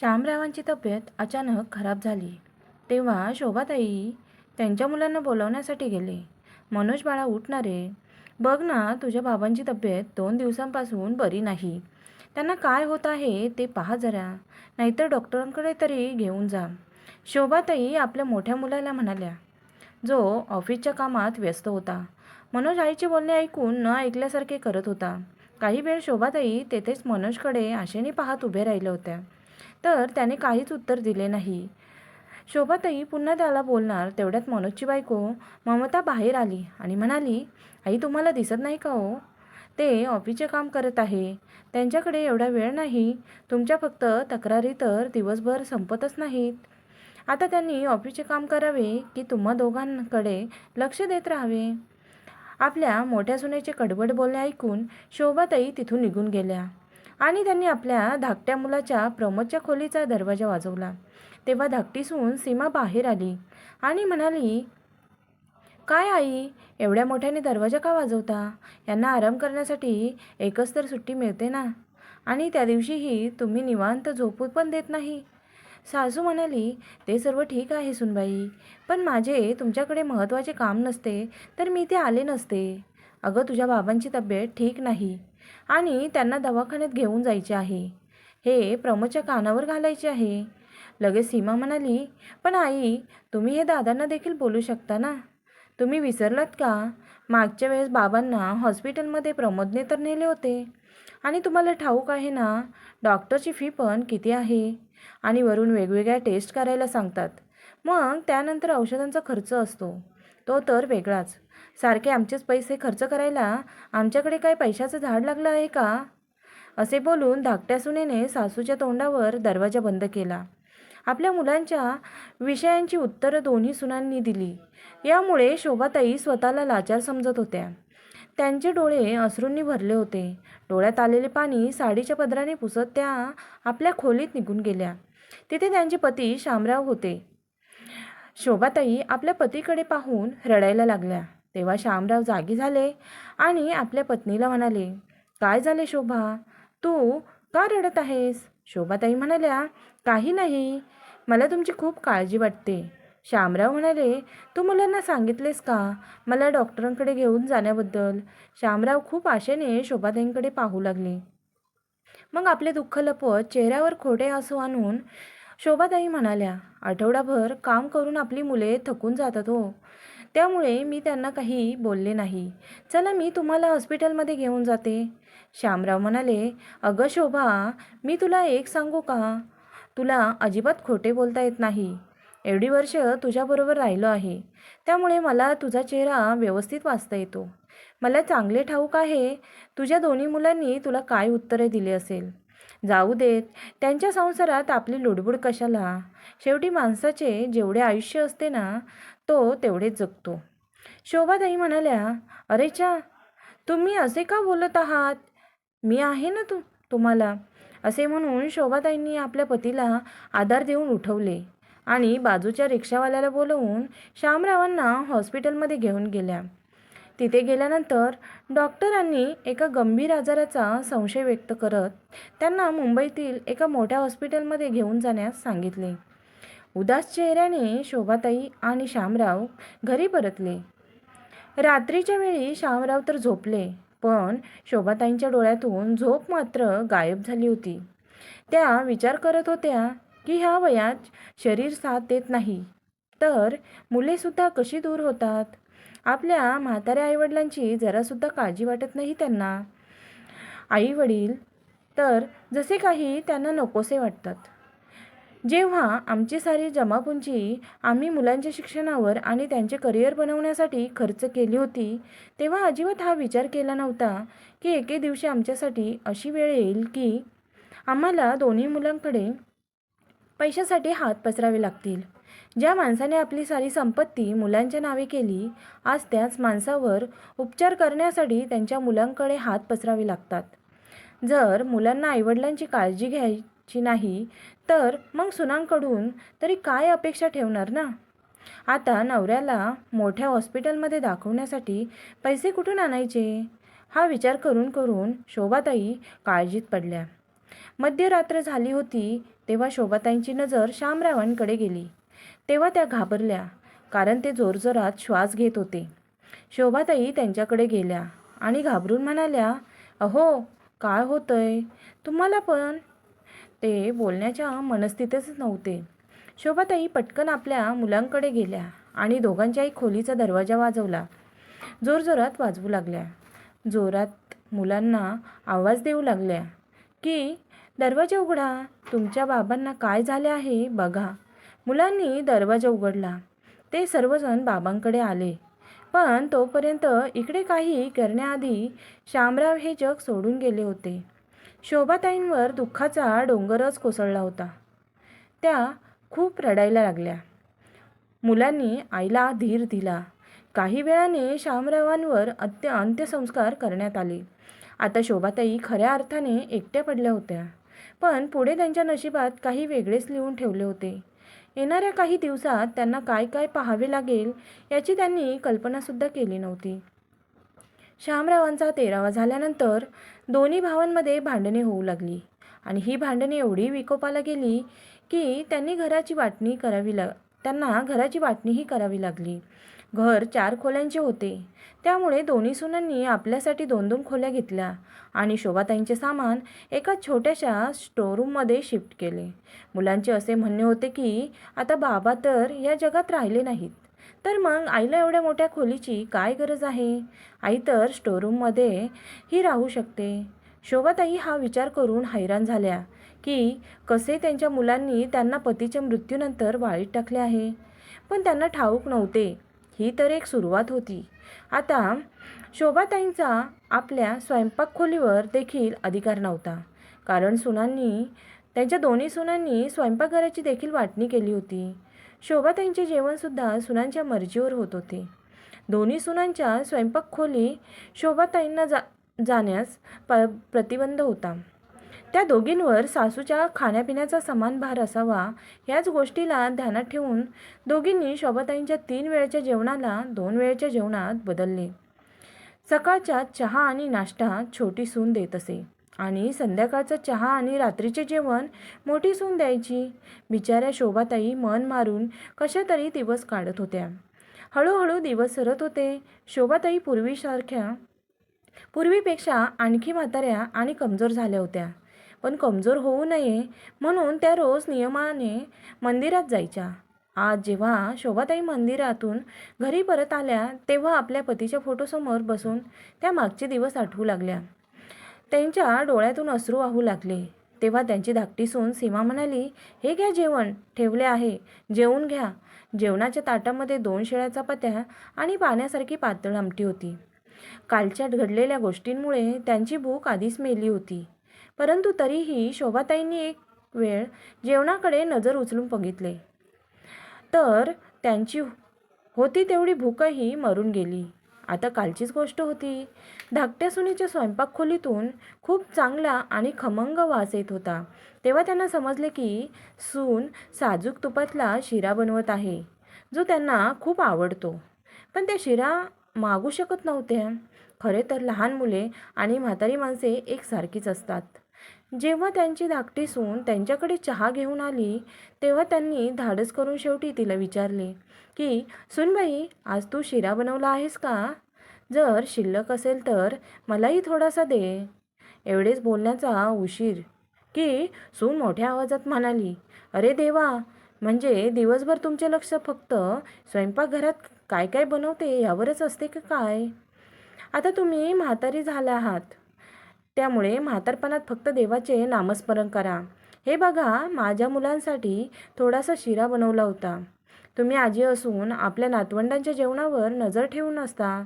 श्यामरावांची तब्येत अचानक खराब झाली. तेव्हा शोभाताई त्यांच्या मुलांना बोलवण्यासाठी गेले. मनोज बाळा उठणारे बघ ना तुझ्या बाबांची तब्येत दोन दिवसांपासून बरी नाही. त्यांना काय होत आहे ते पहा जरा. नाहीतर डॉक्टरांकडे तरी घेऊन जा. शोभाताई आपल्या मोठ्या मुलाला म्हणाल्या. जो ऑफिसच्या कामात व्यस्त होता. मनोज आईचे बोलणे ऐकून न ऐकल्यासारखे करत होता. काही वेळ शोभाताई तेथेच मनोजकडे आशेने पाहत उभे राहिल्या होत्या. तर त्याने काहीच उत्तर दिले नाही. शोभाताई पुन्हा त्याला बोलणार तेवढ्यात मनोजची बायको ममता बाहेर आली आणि म्हणाली आई तुम्हाला दिसत नाही का हो? ते ऑफिसचे काम करत आहे. त्यांच्याकडे एवढा वेळ नाही. तुमच्या फक्त तक्रारी तर दिवसभर संपतच नाहीत. आता त्यांनी ऑफिसचे काम करावे की तुम्हा दोघांकडे लक्ष देत राहावे आपल्या मोठ्या सुनेचे कडबड बोलणे ऐकून शोभाताई तिथून निघून गेल्या. आणि त्यांनी आपल्या धाकट्या मुलाच्या प्रमोदच्या खोलीचा दरवाजा वाजवला. तेव्हा धाकटी सून सीमा बाहेर आली आणि म्हणाली काय आई एवढ्या मोठ्याने दरवाजा का वाजवता? यांना आराम करण्यासाठी एकच तर सुट्टी मिळते ना? आणि त्या दिवशीही तुम्ही निवांत झोपू पण देत नाही. सासू म्हणाली ते सर्व ठीक आहे सुनबाई पण माझे तुमच्याकडे महत्त्वाचे काम नसते तर मी ते आले नसते. अगं तुझ्या बाबांची तब्येत ठीक नाही. आणि त्यांना दवाखान्यात घेऊन जायचे आहे. हे प्रमोदच्या कानावर घालायचे आहे. लगेच सीमा म्हणाली पण आई तुम्ही हे दादांना देखील बोलू शकता ना? तुम्ही विसरलात का? मागच्या वेळेस बाबांना हॉस्पिटलमध्ये प्रमोदने तर नेले होते. आणि तुम्हाला ठाऊक आहे ना डॉक्टरची फी पण किती आहे? आणि वरून वेगवेगळ्या टेस्ट करायला सांगतात. मग त्यानंतर औषधांचा खर्च असतो. तो तर वेगळाच. सारखे आमचेच पैसे खर्च करायला आमच्याकडे काय पैशाचं झाड लागलं आहे का? असे बोलून धाकट्या सुनेने सासूच्या तोंडावर दरवाजा बंद केला. आपल्या मुलांच्या विषयांची उत्तरं दोन्ही सुनांनी दिली. यामुळे शोभाताई स्वतःला लाचार समजत होत्या. त्यांचे डोळे अश्रूंनी भरले होते. डोळ्यात आलेले पाणी साडीच्या पदराने पुसत त्या आपल्या खोलीत निघून गेल्या. तिथे त्यांचे पती शामराव होते. शोभाताई आपल्या पतीकडे पाहून रडायला लागल्या. तेव्हा शामराव जागी झाले आणि आपल्या पत्नीला म्हणाले काय झाले शोभा? तू का रडत आहेस? शोभाताई म्हणाल्या काही नाही. मला तुमची खूप काळजी वाटते. श्यामराव म्हणाले तू मुलांना सांगितलेस का? मला डॉक्टरांकडे घेऊन जाण्याबद्दल. श्यामराव खूप आशेने शोभाताईंकडे पाहू लागले. मग आपले दुःख लपवत चेहऱ्यावर खोटे असो आणून शोभाताई म्हणाल्या आठवडाभर काम करून आपली मुले थकून जातात हो. त्यामुळे मी त्यांना काही बोलले नाही. चला मी तुम्हाला हॉस्पिटलमध्ये घेऊन जाते. श्यामराव म्हणाले अगं शोभा मी तुला एक सांगू का? तुला अजिबात खोटे बोलता येत नाही. एवढी वर्ष तुझ्याबरोबर राहिलो आहे. त्यामुळे मला तुझा चेहरा व्यवस्थित वाचता येतो. मला चांगले ठाऊक आहे. तुझ्या दोन्ही मुलांनी तुला काय उत्तरे दिली असेल? जाऊ देत. त्यांच्या संसारात आपली लुडबुड कशाला? शेवटी माणसाचे जेवढे आयुष्य असते ना तो तेवढेच जगतो. शोभाताई म्हणाल्या अरे चा तुम्ही असे का बोलत आहात? मी आहे ना तू तुम्हाला. असे म्हणून शोभाताईंनी आपल्या पतीला आधार देऊन उठवले आणि बाजूच्या रिक्षावाल्याला बोलवून श्यामरावांना हॉस्पिटलमध्ये घेऊन गेल्या. तिथे गेल्यानंतर डॉक्टरांनी एका गंभीर आजाराचा संशय व्यक्त करत त्यांना मुंबईतील एका मोठ्या हॉस्पिटलमध्ये घेऊन जाण्यास सांगितले. उदास चेहऱ्याने शोभाताई आणि श्यामराव घरी परतले. रात्रीच्या वेळी श्यामराव तर झोपले पण शोभाताईंच्या डोळ्यातून झोप मात्र गायब झाली होती. त्या विचार करत होत्या की ह्या वयात शरीर साथ देत नाही तर मुलेसुद्धा कशी दूर होतात? आपल्या म्हाताऱ्या आईवडिलांची जरासुद्धा काळजी वाटत नाही त्यांना. आईवडील तर जसे काही त्यांना नकोसे वाटतात. जेव्हा आमची सारी जमापुंजी आम्ही मुलांच्या शिक्षणावर आणि त्यांचे करिअर बनवण्यासाठी खर्च केली होती तेव्हा अजिबात हा विचार केला नव्हता की एके दिवशी आमच्यासाठी अशी वेळ येईल की आम्हाला दोन्ही मुलांकडे पैशासाठी हात पसरावे लागतील. ज्या माणसाने आपली सारी संपत्ती मुलांच्या नावे केली आज त्याच माणसावर उपचार करण्यासाठी त्यांच्या मुलांकडे हात पसरावे लागतात. जर मुलांना आईवडिलांची काळजी घ्याय ची नाही. तर मग सुनांकडून तरी काय अपेक्षा ठेवणार ना? आता नवऱ्याला मोठ्या हॉस्पिटलमध्ये दाखवण्यासाठी पैसे कुठून आणायचे? हा विचार करून करून शोभाताई काळजीत पडल्या. मध्यरात्र झाली होती तेव्हा शोभाताईंची नजर शामरावांकडे गेली. तेव्हा त्या घाबरल्या कारण ते जोरजोरात श्वास घेत होते. शोभाताई त्यांच्याकडे गेल्या आणि घाबरून म्हणाल्या अहो काय होतंय? तुम्हाला पण ते बोलण्याच्या मनस्थितीतच नव्हते. शोभाताई पटकन आपल्या मुलांकडे गेल्या आणि दोघांच्याही खोलीचा दरवाजा वाजवला. जोरजोरात वाजवू लागल्या. जोरात मुलांना आवाज देऊ लागल्या. की दरवाजा उघडा. तुमच्या बाबांना काय झाले आहे बघा. मुलांनी दरवाजा उघडला. ते सर्वजण बाबांकडे आले. पण तोपर्यंत इकडे काही करण्याआधी शामराव हे जग सोडून गेले होते. शोभाताईंवर दुःखाचा डोंगरच कोसळला होता. त्या खूप रडायला लागल्या. मुलांनी आईला धीर दिला. काही वेळाने शामरावांवर अत्य अंत्यसंस्कार करण्यात आले. आता शोभाताई खऱ्या अर्थाने एकट्या पडल्या होत्या. पण पुढे त्यांच्या नशिबात काही वेगळेच लिहून ठेवले होते. येणाऱ्या काही दिवसात त्यांना काय काय पाहावे लागेल याची त्यांनी कल्पनासुद्धा केली नव्हती. श्यामरावांचा तेरावा झाल्यानंतर दोन्ही भावांमध्ये भांडणे होऊ लागली. आणि ही भांडणे एवढी विकोपाला गेली की त्यांनी घराची वाटणी करावी लाग त्यांना घराची वाटणीही करावी लागली. घर चार खोल्यांचे होते. त्यामुळे दोन्ही सुनांनी आपल्यासाठी दोन दोन खोल्या घेतल्या आणि शोभाताईंचे सामान एका छोट्याशा स्टोरूममध्ये शिफ्ट केले. मुलांचे असे म्हणणे होते की आता बाबा तर या जगात राहिले नाहीत. तर मग आईला एवढ्या मोठ्या खोलीची काय गरज आहे? आई तर स्टोरूममध्ये ही राहू शकते. शोभाताई हा विचार करून हैराण झाल्या की कसे त्यांच्या मुलांनी त्यांना पतीच्या मृत्यूनंतर वाळीत टाकले आहे. पण त्यांना ठाऊक नव्हते. ही तर एक सुरुवात होती. आता शोभाताईंचा आपल्या स्वयंपाक खोलीवर देखील अधिकार नव्हता. कारण सुनांनी त्यांच्या दोन्ही सुनांनी स्वयंपाकघराची देखील वाटणी केली होती. शोभाताईंचे जेवणसुद्धा सुनांच्या मर्जीवर होत होते. दोन्ही सुनांच्या स्वयंपाक खोली शोभाताईंना जा जाण्यास प प्रतिबंध होता. त्या दोघींवर सासूच्या खाण्यापिण्याचा समान भार असावा याच गोष्टीला ध्यानात ठेवून दोघींनी शोभाताईंच्या तीन वेळच्या जेवणाला दोन वेळच्या जेवणात बदलले. सकाळच्या चहा आणि नाश्ता छोटी सून देत असे. आणि संध्याकाळचा चहा आणि रात्रीचे जेवण मोठी सून द्यायची. बिचाऱ्या शोभाताई मन मारून कशा तरी दिवस काढत होत्या. हळूहळू दिवस सरत होते. शोभाताई पूर्वीसारख्या पूर्वीपेक्षा आणखी म्हाताऱ्या आणि कमजोर झाल्या होत्या. पण कमजोर होऊ नये म्हणून त्या रोज नियमाने मंदिरात जायच्या. आज जेव्हा शोभाताई मंदिरातून घरी परत आल्या तेव्हा आपल्या पतीच्या फोटोसमोर बसून त्या मागचे दिवस आठवू लागल्या. त्यांच्या डोळ्यातून अश्रू वाहू लागले. तेव्हा त्यांची धाकटी सून सीमा म्हणाली हे घ्या जेवण ठेवले आहे. जेवून घ्या. जेवणाच्या ताटामध्ये दोन शेळ्याचा पत्या आणि पाण्यासारखी पातळ आमटी होती. कालच्या घडलेल्या गोष्टींमुळे त्यांची भूक आधीच मेली होती. परंतु तरीही शोभाताईंनी एक वेळ जेवणाकडे नजर उचलून बघितले. तर त्यांची होती तेवढी भूकही मरून गेली. आता कालचीच गोष्ट होती. धाकट्या सुनेच्या स्वयंपाक खोलीतून खूप चांगला आणि खमंग वास येत होता. तेव्हा त्यांना समजले की सून साजूक तुपातला शिरा बनवत आहे जो त्यांना खूप आवडतो. पण त्या शिरा मागू शकत नव्हत्या. खरे तर लहान मुले आणि म्हातारी माणसे एकसारखीच असतात. जेव्हा त्यांची धाकटी सून त्यांच्याकडे चहा घेऊन आली तेव्हा त्यांनी धाडस करून शेवटी तिला विचारले की सुनबाई आज तू शिरा बनवला आहेस का? जर शिल्लक असेल तर मलाही थोडासा दे. एवढेच बोलण्याचा उशीर. की सून मोठ्या आवाजात म्हणाली अरे देवा म्हणजे दिवसभर तुमचे लक्ष फक्त स्वयंपाकघरात काय काय बनवते यावरच असते का काय? आता तुम्ही म्हातारी झाला आहात. त्यामुळे म्हातारपणात फक्त देवाचे नामस्मरण करा. हे बघा माझ्या मुलांसाठी थोडासा शिरा बनवला होता. तुम्ही आजी असून आपल्या नातवंडांच्या जेवणावर नजर ठेवून असता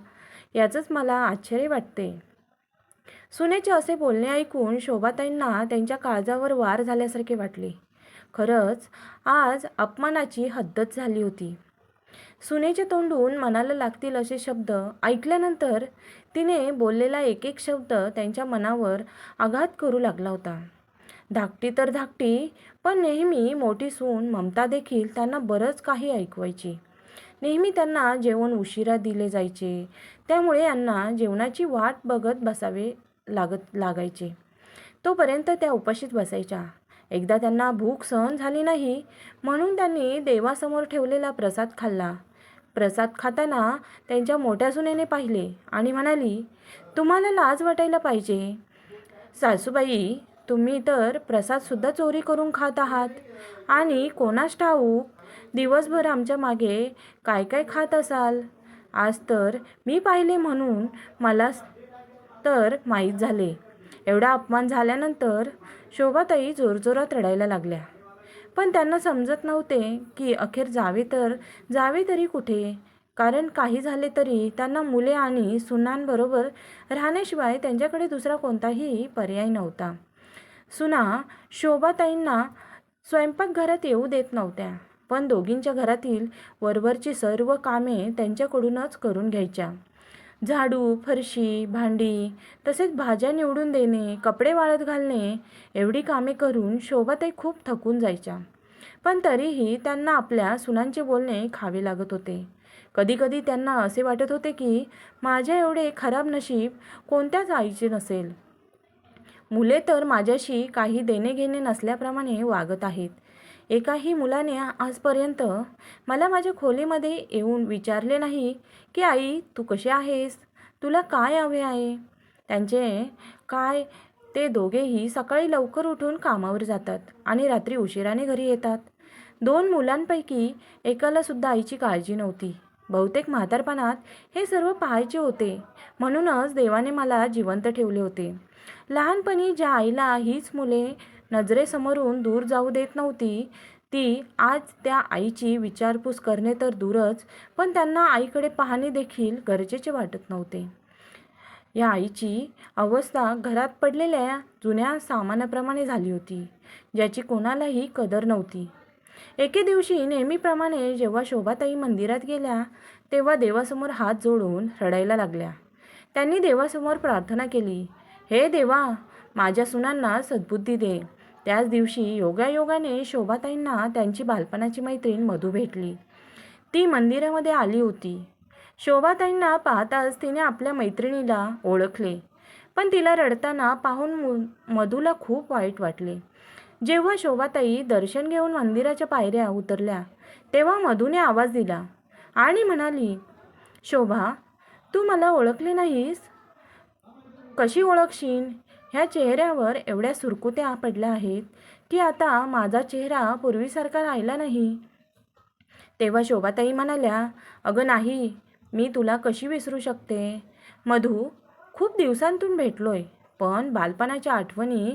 याचंच मला आश्चर्य वाटते. सुनेचे असे बोलणे ऐकून शोभाताईंना त्यांच्या काळजावर वार झाल्यासारखे वाटले. खरंच आज अपमानाची हद्दच झाली होती. सुनेच्या तोंडून मनाला लागतील असे शब्द ऐकल्यानंतर तिने बोललेला एक एक शब्द त्यांच्या मनावर आघात करू लागला होता. धाकटी तर धाकटी पण नेहमी मोठी सून ममता देखील त्यांना बरंच काही ऐकवायची. नेहमी त्यांना जेवण उशिरा दिले जायचे. त्यामुळे यांना जेवणाची वाट बघत बसावे लागत लागायचे. तोपर्यंत त्या उपाशीत बसायच्या. एकदा त्यांना भूक सहन झाली नाही म्हणून त्यांनी देवासमोर ठेवलेला प्रसाद खाल्ला. प्रसाद खाताना त्यांच्या मोठ्या सुनेने पाहिले आणि म्हणाली तुम्हाला लाज वाटायला पाहिजे. सासूबाई तुम्ही तर प्रसादसुद्धा चोरी करून खात आहात. आणि कोणास ठाऊक दिवसभर आमच्या मागे काय काय खात असाल? आज तर मी पाहिले म्हणून मला तर माहीत झाले. एवढा अपमान झाल्यानंतर शोभाताई जोरजोरात रडायला लागल्या. पण त्यांना समजत नव्हते की अखेर जावे तर जावे तरी कुठे? कारण काही झाले तरी त्यांना मुले आणि सुनांबरोबर राहण्याशिवाय त्यांच्याकडे दुसरा कोणताही पर्याय नव्हता. सुना शोभाताईंना स्वयंपाकघरात येऊ देत नव्हत्या पण दोघींच्या घरातील वरवरची सर्व कामे त्यांच्याकडूनच करून घ्यायच्या. झाडू फरशी भांडी तसेच भाज्या निवडून देणे कपडे वाळत घालणे एवढी कामे करून शोभाताई खूप थकून जायच्या. पण तरीही त्यांना आपल्या सुनांचे बोलणे खावे लागत होते. कधीकधी त्यांना असे वाटत होते की माझ्या एवढे खराब नशीब कोणत्याच आईचे नसेल. मुले तर माझ्याशी काही देणे घेणे नसल्याप्रमाणे वागत आहेत. एकाही मुलाने आजपर्यंत मला माझ्या खोलीमध्ये येऊन विचारले नाही की आई तू कशी आहेस? तुला काय हवे आहे? त्यांचे काय ते दोघेही सकाळी लवकर उठून कामावर जातात आणि रात्री उशिराने घरी येतात. दोन मुलांपैकी एकाला सुद्धा आईची काळजी नव्हती. बहुतेक म्हातारपणात हे सर्व पाहायचे होते. म्हणूनच देवाने मला जिवंत ठेवले होते. लहानपणी ज्या आईला हीच मुले नजरेसमोरून दूर जाऊ देत नव्हती. ती आज त्या आईची विचारपूस करणे तर दूरच पण त्यांना आईकडे पाहणे देखील गरजेचे वाटत नव्हते. या आईची अवस्था घरात पडलेल्या जुन्या सामानाप्रमाणे झाली होती ज्याची कोणालाही कदर नव्हती. एके दिवशी नेहमीप्रमाणे जेव्हा शोभाताई मंदिरात गेल्या तेव्हा देवासमोर हात जोडून रडायला लागल्या. त्यांनी देवासमोर प्रार्थना केली हे देवा माझ्या सुनांना सद्बुद्धी दे. त्याच दिवशी योगायोगाने शोभाताईंना त्यांची बालपणाची मैत्रीण मधू भेटली. ती मंदिरामध्ये आली होती. शोभाताईंना पाहताच तिने आपल्या मैत्रिणीला ओळखले. पण तिला रडताना पाहून मधूला खूप वाईट वाटले. जेव्हा शोभाताई दर्शन घेऊन मंदिराच्या पायऱ्या उतरल्या तेव्हा मधूने आवाज दिला. आणि म्हणाली शोभा तू मला ओळखले नाहीस? कशी ओळखशील? ह्या चेहऱ्यावर एवढ्या सुरकुत्या पडल्या आहेत की आता माझा चेहरा पूर्वीसारखा राहिला नाही. तेव्हा शोभाताई म्हणाल्या अगं नाही मी तुला कशी विसरू शकते? मधू खूप दिवसांतून भेटलोय पण बालपणाच्या आठवणी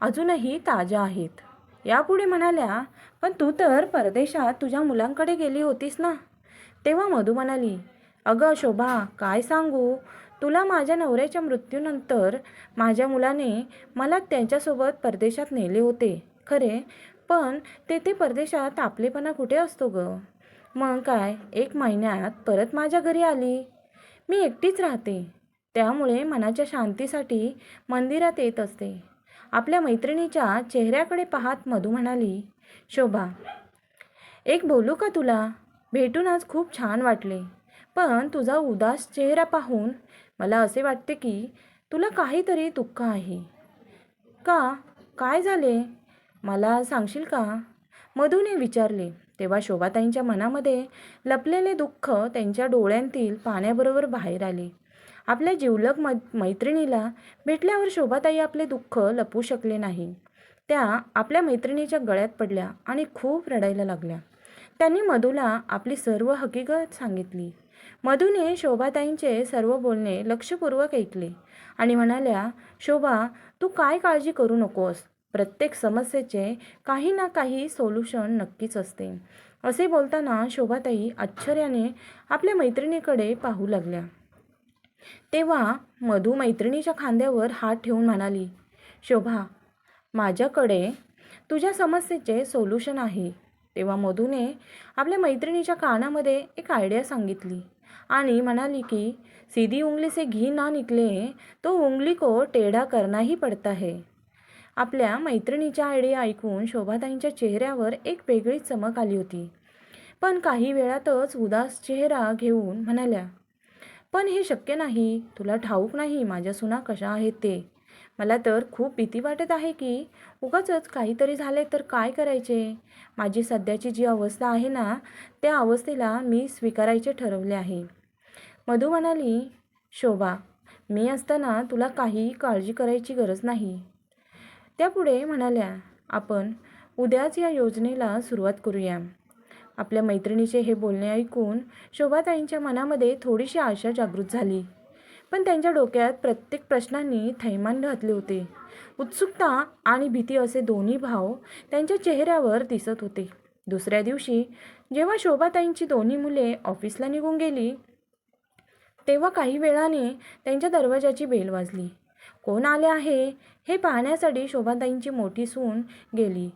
अजूनही ताज्या आहेत. यापुढे म्हणाल्या पण तू तर परदेशात तुझ्या मुलांकडे गेली होतीस ना? तेव्हा मधू म्हणाली अगं शोभा काय सांगू? तुला माझ्या नवऱ्याच्या मृत्यूनंतर माझ्या मुलाने मला त्यांच्यासोबत परदेशात नेले होते. खरे पण तेथे परदेशात आपलेपणा कुठे असतो ग? मग काय? एक महिन्यात परत माझ्या घरी आली? मी एकटीच राहते. त्यामुळे मनाच्या शांतीसाठी मंदिरात येत असते. आपल्या मैत्रिणीच्या चेहऱ्याकडे पाहत मधू म्हणाली शोभा एक बोलू का तुला? भेटून आज खूप छान वाटले. पण तुझा उदास चेहरा पाहून मला असे वाटते की तुला काहीतरी दुःख आहे. का? काय झाले? मला सांगशील का? मधूने विचारले. तेव्हा शोभाताईंच्या मनामध्ये लपलेले दुःख त्यांच्या डोळ्यांतील पाण्याबरोबर बाहेर आले. आपल्या जिवलग मै मैत्रिणीला भेटल्यावर शोभाताई आपले दुःख लपवू शकले नाही. त्या आपल्या मैत्रिणीच्या गळ्यात पडल्या आणि खूप रडायला लागल्या. त्यांनी मधूला आपली सर्व हकीकत सांगितली. मधूने शोभाताईंचे सर्व बोलणे लक्षपूर्वक ऐकले आणि म्हणाल्या शोभा तू काय काळजी करू नकोस. प्रत्येक समस्येचे काही ना काही सोल्युशन नक्कीच असते. असे बोलताना शोभाताई आश्चर्याने आपल्या मैत्रिणीकडे पाहू लागल्या. तेव्हा मधू मैत्रिणीच्या खांद्यावर हात ठेवून म्हणाली शोभा माझ्याकडे तुझ्या समस्येचे सोल्युशन आहे. तेव्हा मधूने आपल्या मैत्रिणीच्या कानामध्ये एक आयडिया सांगितली. आणि म्हणाली की सीधी उंगली से घी ना निकले तो उंगली को टेढ़ा करना ही पडता है आपल्या मैत्रिणीच्या आयडिया ऐकून शोभाताईंच्या चेहऱ्यावर एक वेगळीच चमक आली होती. पण काही वेळातच उदास चेहरा घेऊन म्हणाल्या पण हे शक्य नाही. तुला ठाऊक नाही. माझ्या सुना कशा आहेत ते? मला तर खूप भीती वाटत आहे की उगाचच काहीतरी झाले तर काय करायचे? माझी सध्याची जी अवस्था आहे ना त्या अवस्थेला मी स्वीकारायचे ठरवले आहे. मधू म्हणाली शोभा मी असताना तुला काही काळजी करायची गरज नाही. त्या पुढे म्हणाल्या आपण उद्याच या योजनेला सुरुवात करूया. आपल्या मैत्रिणीचे हे बोलणे ऐकून शोभाताईंच्या मनामध्ये थोडीशी आशा जागृत झाली. पण त्यांच्या डोक्यात प्रत्येक प्रश्नांनी थैमान घातले होते. उत्सुकता आणि भीती असे दोन्ही भाव त्यांच्या चेहऱ्यावर दिसत होते. दुसऱ्या दिवशी जेव्हा शोभाताईंची दोन्ही मुले ऑफिसला निघून गेली तेव्हा काही वेळाने त्यांच्या दरवाजाची बेल वाजली. कोण आले आहे? हे पाहण्यासाठी शोभाताईंची मोठी सून गेली.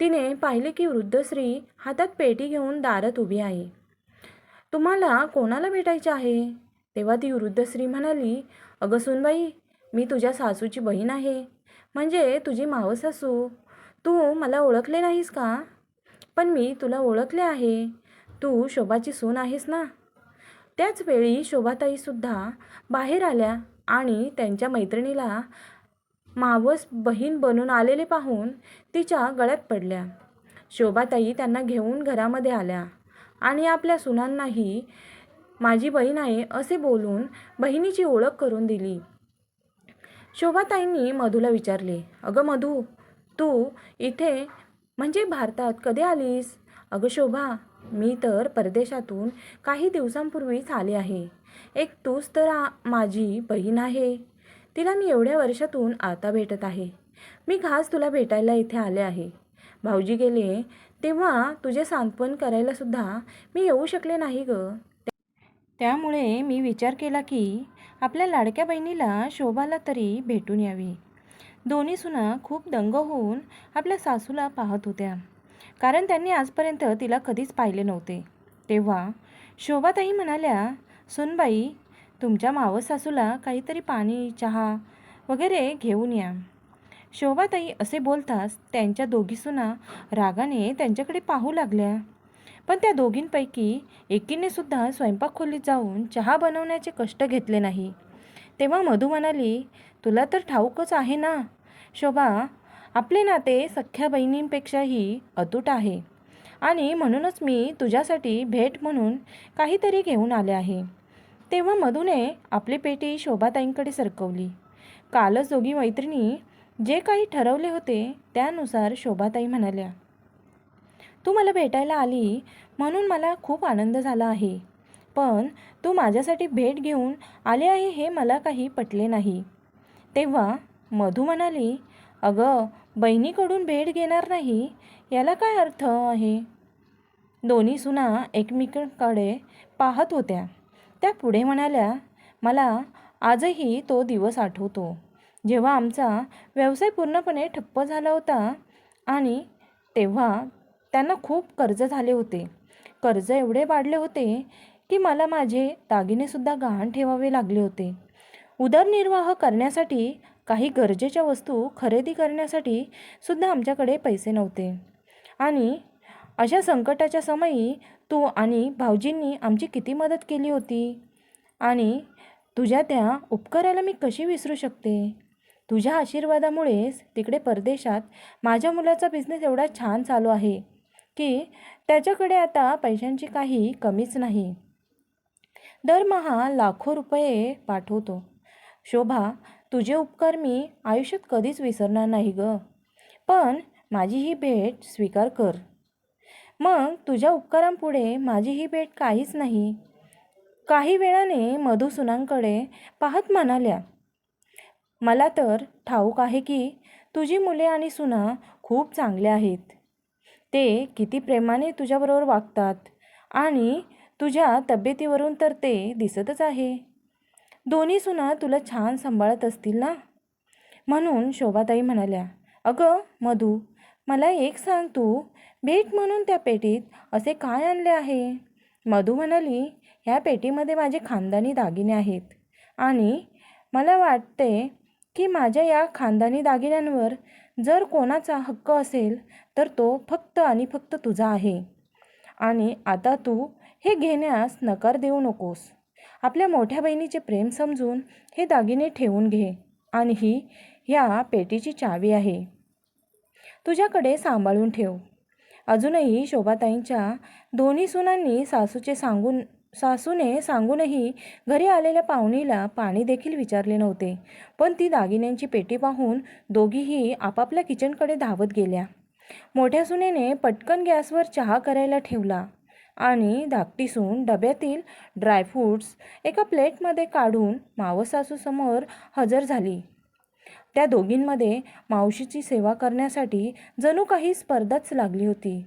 तिने पाहिले की वृद्ध स्त्री हातात पेटी घेऊन दारात उभी आहे. तुम्हाला कोणाला भेटायचे आहे? तेव्हा ती वृद्ध स्त्री म्हणाली अगं सुनबाई मी तुझ्या सासूची बहीण आहे. म्हणजे तुझी मावस सासू तू मला ओळखले नाहीस का? पण मी तुला ओळखले आहे. तू शोभाची सून आहेस ना? त्याच वेळी शोभाताईसुद्धा बाहेर आल्या आणि त्यांच्या मैत्रिणीला मावस बहीण बनून आलेले पाहून तिच्या गळ्यात पडल्या. शोभाताई त्यांना घेऊन घरामध्ये आल्या आणि आपल्या सुनांनाही माझी बहीण आहे असे बोलून बहिणीची ओळख करून दिली. शोभाताईंनी मधूला विचारले अगं मधू तू इथे म्हणजे भारतात कधी आलीस? अगं शोभा मी तर परदेशातून काही दिवसांपूर्वीच आले आहे. एक तूच तर माझी बहीण आहे. तिला मी एवढ्या वर्षातून आता भेटत आहे. मी खास तुला भेटायला इथे आले आहे. भाऊजी गेले तेव्हा तुझे सांत्वन करायलासुद्धा मी येऊ शकले नाही गं. त्यामुळे मी विचार केला की आपल्या लाडक्या बहिणीला शोभाला तरी भेटून यावी. दोन्ही सुना खूप दंग होऊन आपल्या सासूला पाहत होत्या. कारण त्यांनी आजपर्यंत तिला कधीच पाहिले नव्हते. तेव्हा शोभाताई म्हणाल्या सुनबाई तुमच्या मावस सासूला काहीतरी पाणी चहा वगैरे घेऊन या. शोभाताई असे बोलताच त्यांच्या दोघी सुना रागाने त्यांच्याकडे पाहू लागल्या. पण त्या दोघींपैकी एकीने सुद्धा स्वयंपाक खोलीत जाऊन चहा बनवण्याचे कष्ट घेतले नाही. तेव्हा मधू म्हणाली तुला तर ठाऊकच आहे ना? शोभा आपले नाते सख्ख्या बहिणींपेक्षाही अतूट आहे. आणि म्हणूनच मी तुझ्यासाठी भेट म्हणून काहीतरी घेऊन आले आहे. तेव्हा मधूने आपली पेटी शोभाताईंकडे सरकवली. कालच दोघी मैत्रिणी जे काही ठरवले होते त्यानुसार शोभाताई म्हणाल्या तू मला भेटायला आली म्हणून मला खूप आनंद झाला आहे. पण तू माझ्यासाठी भेट घेऊन आले आहे हे मला काही पटले नाही. तेव्हा मधू म्हणाली अगं बहिणीकडून भेट घेणार नाही? याला काय अर्थ आहे? दोन्ही सुना एकमेकांकडे पाहत होत्या. त्या पुढे म्हणाल्या मला आजही तो दिवस आठवतो. जेव्हा आमचा व्यवसाय पूर्णपणे ठप्प झाला होता आणि तेव्हा त्यांना खूप कर्ज झाले होते. कर्ज एवढे वाढले होते की मला माझे दागिनेसुद्धा गहाण ठेवावे लागले होते. उदरनिर्वाह करण्यासाठी काही गरजेच्या वस्तू खरेदी करण्यासाठी सुद्धा आमच्याकडे पैसे नव्हते. आणि अशा संकटाच्या समयी तू आणि भाऊजींनी आमची किती मदत केली होती? आणि तुझ्या त्या उपकाराला मी कशी विसरू शकते? तुझ्या आशीर्वादामुळेच तिकडे परदेशात माझ्या मुलाचा बिझनेस एवढा छान चालू आहे. की त्याच्याकडे आता पैशांची काही कमीच नाही. दरमहा लाखो रुपये पाठवतो. शोभा तुझे उपकार मी आयुष्यात कधीच विसरणार नाही ग. पण माझी ही भेट स्वीकार कर. मग तुझ्या उपकारांपुढे माझी ही भेट काहीच नाही. काही वेळाने मधुसुनांकडे पाहत म्हणाल्या मला तर ठाऊक आहे की तुझी मुले आणि सुना खूप चांगले आहेत. ते किती प्रेमाने तुझ्याबरोबर वागतात आणि तुझ्या तब्येतीवरून तर ते दिसतच आहे. दोन्ही सुना तुला छान सांभाळत असतील ना? म्हणून शोभाताई म्हणाल्या अगं मधू मला एक सांग तू भेट म्हणून त्या पेटीत असे काय आणले आहे? मधू म्हणाली ह्या पेटीमध्ये माझे खानदानी दागिने आहेत आणि मला वाटते की माझ्या या खानदानी दागिन्यांवर जर कोणाचा हक्क असेल तर तो फक्त आणि फक्त तुझा आहे. आणि आता तू हे घेण्यास नकार देऊ नकोस. आपल्या मोठ्या बहिणीचे प्रेम समजून हे दागिने ठेवून घे आणि ही ह्या पेटीची चावी आहे. तुझ्याकडे सांभाळून ठेव. अजूनही शोभाताईंच्या दोन्ही सुनांनी सासूचे सांगून सासूने सांगूनही घरी आलेल्या पाहुणीला पाणी देखील विचारले नव्हते. पण ती दागिन्यांची पेटी पाहून दोघीही आपापल्या किचनकडे धावत गेल्या. मोठ्या सुनेने पटकन गॅसवर चहा करायला ठेवला आणि धाकटी सून डब्यातील ड्रायफ्रूट्स एका प्लेटमध्ये काढून मावसासूसमोर हजर झाली. त्या दोघींमध्ये मावशीची सेवा करण्यासाठी जणू काही स्पर्धाच लागली होती.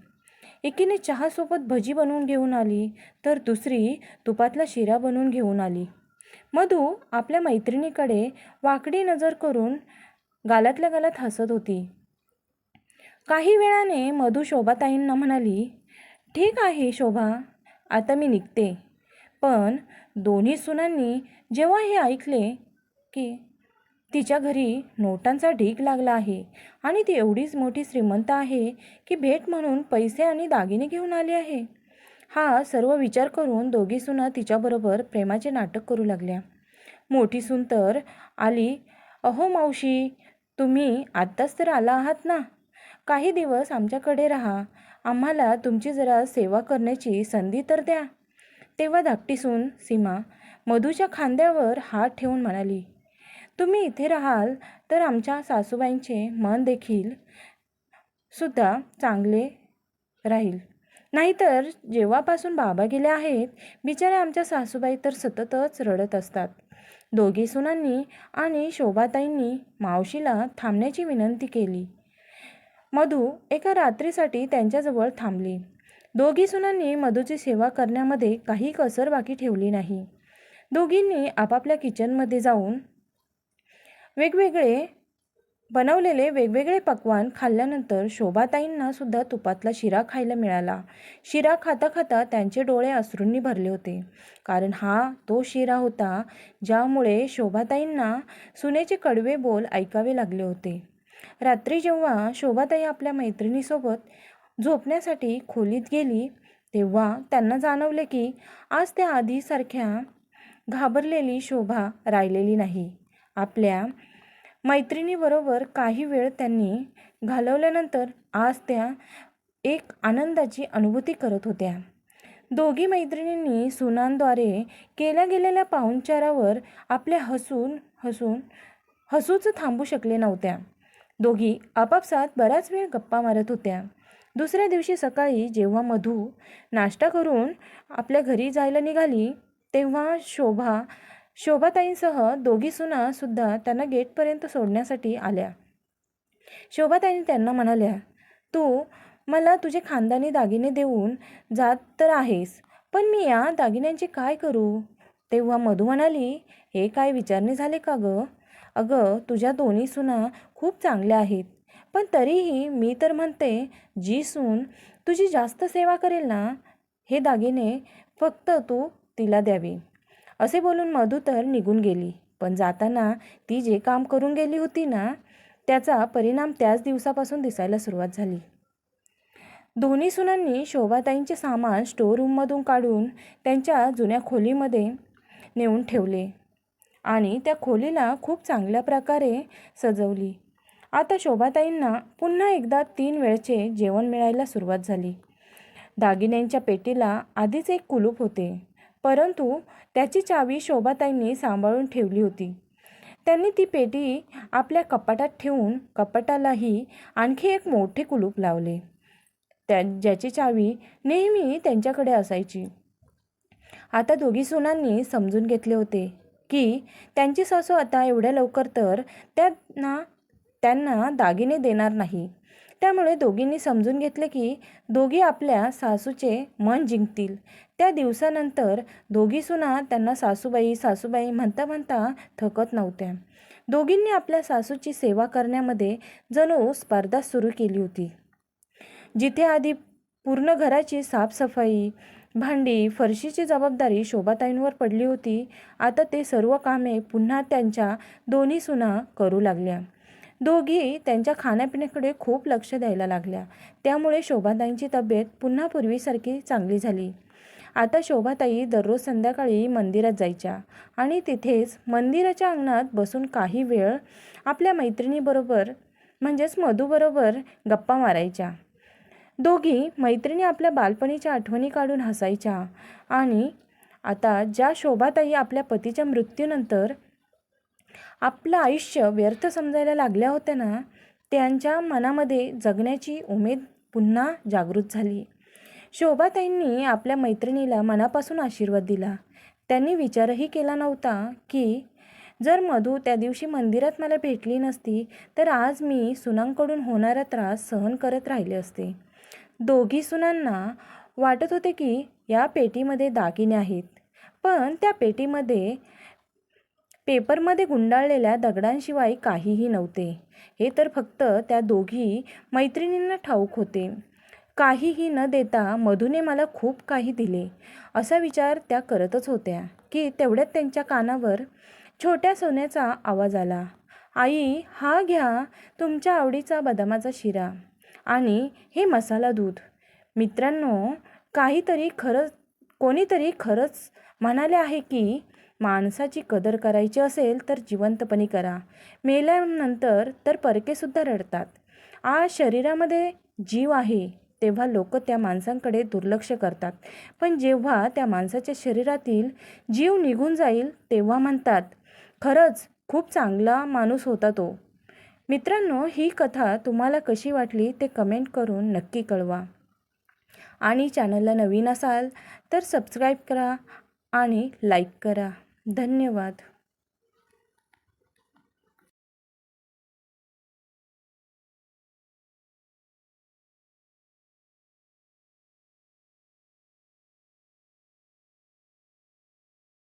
एकीने चहासोबत भजी बनवून घेऊन आली तर दुसरी तुपातला शिरा बनवून घेऊन आली. मधू आपल्या मैत्रिणीकडे वाकडी नजर करून गालातल्या गालात हसत होती. काही वेळाने मधू शोभाताईंना म्हणाली ठीक आहे शोभा आता मी निघते. पण दोन्ही सुनांनी जेव्हा हे ऐकले की तिच्या घरी नोटांचा ढीग लागला आहे आणि ती एवढीच मोठी श्रीमंत आहे की भेट म्हणून पैसे आणि दागिने घेऊन आली आहे. हा सर्व विचार करून दोघी सुना तिच्याबरोबर प्रेमाचे नाटक करू लागल्या. मोठी सून तर आली अहो मावशी तुम्ही आत्ताच तर आला आहात ना? काही दिवस आमच्याकडे राहा. आम्हाला तुमची जरा सेवा करण्याची संधी तर द्या. तेव्हा धाकटी सून सीमा मधूच्या खांद्यावर हात ठेवून म्हणाली तुम्ही इथे राहाल तर आमच्या सासूबाईंचे मन देखील सुद्धा चांगले राहील. नाहीतर जेव्हापासून बाबा गेले आहेत बिचाऱ्या आमच्या सासूबाई तर सततच रडत असतात. दोघी सुनांनी आणि शोभाताईंनी मावशीला थांबण्याची विनंती केली. मधू एका रात्रीसाठी त्यांच्याजवळ थांबली. दोघी सुनांनी मधूची सेवा करण्यामध्ये काही कसर बाकी ठेवली नाही. दोघींनी आपापल्या किचनमध्ये जाऊन वेगवेगळे बनवलेले वेगवेगळे पक्वान खाल्ल्यानंतर शोभाताईंना सुद्धा तुपातला शिरा खायला मिळाला. शिरा खाता खाता त्यांचे डोळे अश्रूंनी भरले होते. कारण हा तो शिरा होता ज्यामुळे शोभाताईंना सुनेचे कडवे बोल ऐकावे लागले होते. रात्री जेव्हा शोभाताई आपल्या मैत्रिणीसोबत झोपण्यासाठी खोलीत गेली तेव्हा त्यांना जाणवले की आज त्या आधीसारख्या घाबरलेली शोभा राहिलेली नाही. आपल्या मैत्रिणीबरोबर काही वेळ त्यांनी घालवल्यानंतर आज त्या एक आनंदाची अनुभूती करत होत्या. दोघी मैत्रिणींनी सुनांद्वारे केल्या गेलेल्या पाहुणचारावर आपल्या हसून हसून हसूच थांबू शकले नव्हत्या. दोघी आपापसात बराच वेळ गप्पा मारत होत्या. दुसऱ्या दिवशी सकाळी जेव्हा मधू नाश्ता करून आपल्या घरी जायला निघाली तेव्हा शोभा शोभाताईंसह दोघी सुनासुद्धा त्यांना गेटपर्यंत सोडण्यासाठी आल्या. शोभाताईंनी त्यांना म्हणाल्या तू मला तुझे खानदानी दागिने देऊन जात तर आहेस पण मी या दागिन्यांचे काय करू? तेव्हा मधू म्हणाली हे काय विचारणे झाले का गं? अगं तुझ्या दोन्ही सुना खूप चांगल्या आहेत पण तरीही मी तर म्हणते जी सून तुझी जास्त सेवा करेल ना हे दागिने फक्त तू तिला द्यावी. असे बोलून मधू तर निघून गेली. पण जाताना ती जे काम करून गेली होती ना त्याचा परिणाम त्याच दिवसापासून दिसायला सुरुवात झाली. दोन्ही सुनांनी शोभाताईंचे सामान स्टोअर रूममधून काढून त्यांच्या जुन्या खोलीमध्ये नेऊन ठेवले आणि त्या खोलीला खूप चांगल्या प्रकारे सजवली. आता शोभाताईंना पुन्हा एकदा तीन वेळचे जेवण मिळायला सुरुवात झाली. दागिन्यांच्या पेटीला आधीच एक कुलूप होते. परंतु त्याची चावी शोभाताईंनी सांभाळून ठेवली होती. त्यांनी ती पेटी आपल्या कपाटात ठेवून कपाटालाही आणखी एक मोठे कुलूप लावले. त्या ज्याची चावी नेहमी त्यांच्याकडे असायची. आता दोघी सुनांनी समजून घेतले होते की त्यांची सासू आता एवढ्या लवकर तर त्यांना त्यांना दागिने देणार नाही. त्यामुळे दोघींनी समजून घेतले की दोघी आपल्या सासूचे मन जिंकतील. त्या दिवसानंतर दोघी सुना त्यांना सासूबाई सासूबाई म्हणता म्हणता थकत नव्हत्या. दोघींनी आपल्या सासूची सेवा करण्यामध्ये जणू स्पर्धा सुरू केली होती. जिथे आधी पूर्ण घराची साफसफाई भांडी फरशीची जबाबदारी शोभाताईंवर पडली होती आता ते सर्व कामे पुन्हा त्यांच्या दोन्ही सुना करू लागल्या. दोघी त्यांच्या खाण्यापिण्याकडे खूप लक्ष द्यायला लागल्या. त्यामुळे शोभाताईंची तब्येत पुन्हा पूर्वीसारखी चांगली झाली. आता शोभाताई दररोज संध्याकाळी मंदिरात जायच्या आणि तिथेच मंदिराच्या अंगणात बसून काही वेळ आपल्या मैत्रिणीबरोबर म्हणजेच मधूबरोबर गप्पा मारायच्या. दोघी मैत्रिणी आपल्या बालपणीच्या आठवणी काढून हसायच्या आणि आता ज्या शोभाताई आपल्या पतीच्या मृत्यूनंतर आपलं आयुष्य व्यर्थ समजायला लागल्या होत्या ना त्यांच्या मनामध्ये जगण्याची उमेद पुन्हा जागृत झाली. शोभाताईंनी आपल्या मैत्रिणीला मनापासून आशीर्वाद दिला. त्यांनी विचारही केला नव्हता की जर मधू त्या दिवशी मंदिरात मला भेटली नसती तर आज मी सुनांकडून होणारा त्रास सहन करत राहिले असते दोघी सुनांना वाटत होते की या पेटीमध्ये दागिने आहेत. पण त्या पेटीमध्ये पेपरमध्ये गुंडाळलेल्या दगडांशिवाय काहीही नव्हते. हे तर फक्त त्या दोघी मैत्रिणींना ठाऊक होते. काहीही न देता मधूने मला खूप काही दिले. असा विचार त्या करतच होत्या की तेवढ्यात त्यांच्या कानावर छोट्या सोन्याचा आवाज आला. आई हा घ्या तुमच्या आवडीचा बदामाचा शिरा आणि हे मसाला दूध. मित्रांनो काहीतरी खरंच कोणीतरी खरंच म्हणाले आहे की माणसाची कदर करायची असेल तर जिवंतपणी करा. मेल्यानंतर तर परकेसुद्धा रडतात. आज शरीरामध्ये जीव आहे तेव्हा लोक त्या माणसांकडे दुर्लक्ष करतात. पण जेव्हा त्या माणसाच्या शरीरातील जीव निघून जाईल तेव्हा म्हणतात खरंच खूप चांगला माणूस होता तो. मित्रांनो ही कथा तुम्हाला कशी वाटली ते कमेंट करून नक्की कळवा. आणि चॅनलला नवीन असाल तर सबस्क्राईब करा आणि लाईक करा. धन्यवाद.